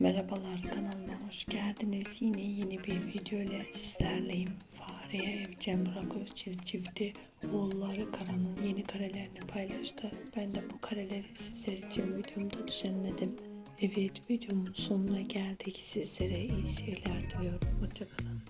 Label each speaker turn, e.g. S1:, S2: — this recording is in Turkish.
S1: Merhabalar kanalıma hoş geldiniz. Yine yeni bir video ile sizlerleyim. Fahriye Evcen Burak Özçivit çifti oğulları Kara'nın yeni karelerini paylaştı. Ben de bu kareleri sizler için videomda düzenledim. Evet videomun sonuna geldik. Sizlere iyi seyirler diliyorum. Hoşçakalın.